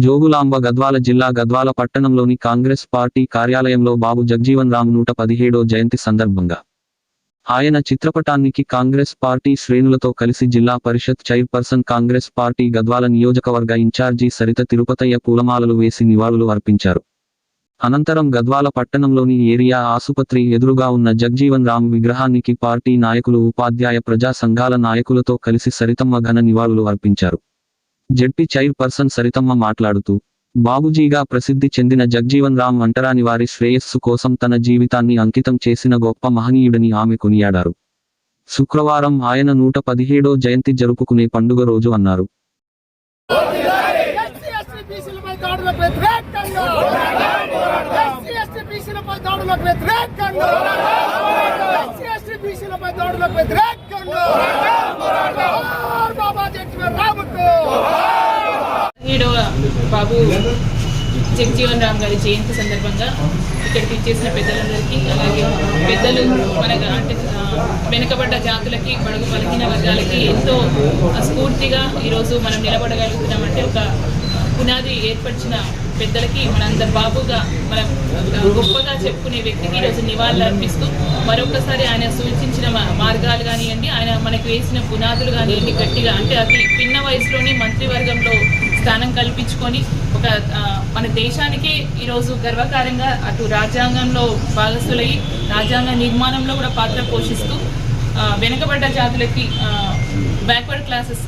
జోగులాంబ గద్వాల జిల్లా గద్వాల పట్టణంలోని కాంగ్రెస్ పార్టీ కార్యాలయంలో బాబు జగ్జీవన్ రామ్ నూట పదిహేడో జయంతి సందర్భంగా ఆయన చిత్రపటానికి కాంగ్రెస్ పార్టీ శ్రేణులతో కలిసి Zilla Parishad chairperson Congress party Gadwal నియోజకవర్గ ఇన్ఛార్జి సరిత తిరుపతయ్య పూలమాలలు వేసి నివాళులు అర్పించారు. అనంతరం గద్వాల పట్టణంలోని ఏరియా ఆసుపత్రి ఎదురుగా ఉన్న జగ్జీవన్ రామ్ విగ్రహానికి పార్టీ నాయకులు ఉపాధ్యాయ ప్రజా సంఘాల నాయకులతో కలిసి సరితమ్మ ఘన నివాళులు అర్పించారు. జడ్పీ చైర్ పర్సన్ సరితమ్మ మాట్లాడుతూ బాబుజీగా ప్రసిద్ధి చెందిన జగ్జీవన్ రామ్ అంటరాని వారి శ్రేయస్సు కోసం తన జీవితాన్ని అంకితం చేసిన గొప్ప మహనీయుడని ఆమె కొనియాడారు. శుక్రవారం ఆయన నూట పదిహేడో జయంతి జరుపుకునే పండుగ రోజు అన్నారు. ఎస్సీ ఎస్టీ బీసీలపై దాడులకు వ్యతిరేకంగా! బాబు జగజీవన్ రామ్ గారి జయంతి సందర్భంగా ఇక్కడికి ఇచ్చేసిన పెద్దలందరికీ అలాగే పెద్దలు మన అంటే వెనుకబడ్డ జాతులకి బడుగు బలహీన వర్గాలకి ఎంతో స్ఫూర్తిగా ఈరోజు మనం నిలబడగలుగుతున్నామంటే ఒక పునాది ఏర్పరిచిన పెద్దలకి మనందరి బాబుగా మనం గొప్పగా చెప్పుకునే వ్యక్తికి ఈరోజు నివాళులు అర్పిస్తూ మరొకసారి ఆయన సూచించిన మార్గాలు కానివ్వండి ఆయన మనకు వేసిన పునాదులు కానివ్వండి గట్టిగా అంటే అతి పిన్న వయసులోనే మంత్రివర్గంలో స్థానం కల్పించుకొని ఒక మన దేశానికి ఈరోజు గర్వకారంగా అటు రాజ్యాంగంలో భాగస్థులై రాజ్యాంగ నిర్మాణంలో కూడా పాత్ర పోషిస్తూ వెనుకబడ్డ జాతులకి backward classes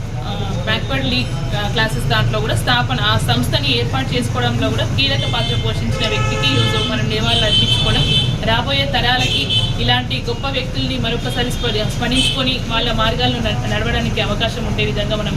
backward league classes దాంట్లో కూడా స్థాపన ఆ సంస్థని ఏర్పాటు చేసుకోవడంలో కూడా కీలక పాత్ర పోషించిన వ్యక్తికి ఈరోజు మనం నివాళులు అర్పించుకోవడం రాబోయే తరాలకి ఇలాంటి గొప్ప వ్యక్తుల్ని మరొకసారి స్మరించుకొని వాళ్ళ మార్గాలను నడవడానికి అవకాశం ఉండే విధంగా మనం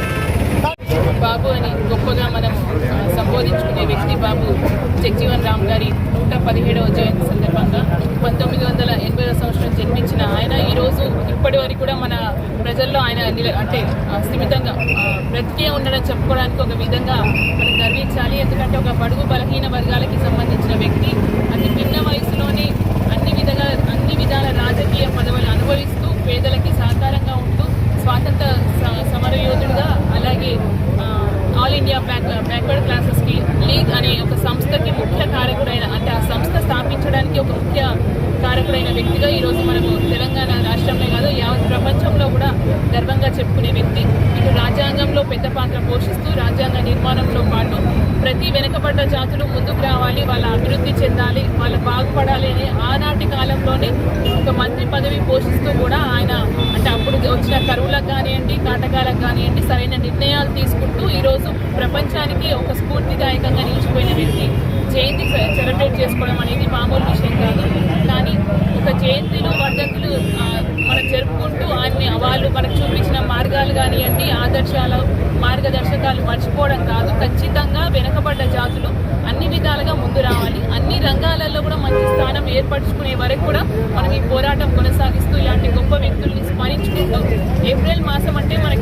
బాబు అని గొప్పగా మనం సంబోధించుకునే వ్యక్తి బాబు జగజీవన్ రామ్ గారి నూట పదిహేడవ జయంతి సందర్భంగా పంతొమ్మిది వందల ఎనభై సంవత్సరం జన్మించిన ఆయన. ఈరోజు ఇప్పటి వరకు కూడా మన ప్రజల్లో ఆయన నిల అంటే స్థిమితంగా బ్రతికే ఉండడం చెప్పుకోవడానికి ఒక విధంగా మనం గర్వించాలి. ఎందుకంటే ఒక బడుగు బలహీన వర్గాలకి సంబంధించిన వ్యక్తి. అతి భిన్న వయసులోనే కూడా గర్వంగా చెప్పుకునే వ్యక్తి. ఇటు రాజ్యాంగంలో పెద్ద పాత్ర పోషిస్తూ రాజ్యాంగ నిర్మాణంలో పాటు ప్రతి వెనుకబడ్డ జాతులు ముందుకు రావాలి వాళ్ళ అభివృద్ధి చెందాలి వాళ్ళ బాగుపడాలి అని ఆనాటి కాలంలోనే ఒక మంత్రి పదవి పోషిస్తూ కూడా ఆయన అంటే అప్పుడు వచ్చిన కరువులకు కానివ్వండి కాటకాలకు కానివ్వండి సరైన నిర్ణయాలు తీసుకుంటూ ఈరోజు ప్రపంచానికి ఒక స్ఫూర్తిదాయకంగా నిలిచిపోయిన వ్యక్తి. జయంతి సెలబ్రేట్ చేసుకోవడం అనేది మామూలు విషయం కాదు. కానీ ఒక జయంతిలో వర్ధంతులు ఆ, మనం జరుపుకుంటూ ఆయన్ని వాళ్ళు మనకు చూపించిన మార్గాలు కానివ్వండి ఆదర్శాలు మార్గదర్శకాలు మర్చిపోవడం కాదు. ఖచ్చితంగా వెనకబడ్డ జాతులు అన్ని విధాలుగా ముందు రావాలి. అన్ని రంగాలలో కూడా మంచి స్థానం ఏర్పరచుకునే వరకు కూడా మనం ఈ పోరాటం కొనసాగిస్తూ ఇలాంటి గొప్ప వ్యక్తుల్ని స్మరించుకుంటూ ఏప్రిల్ మాసం అంటే మనకి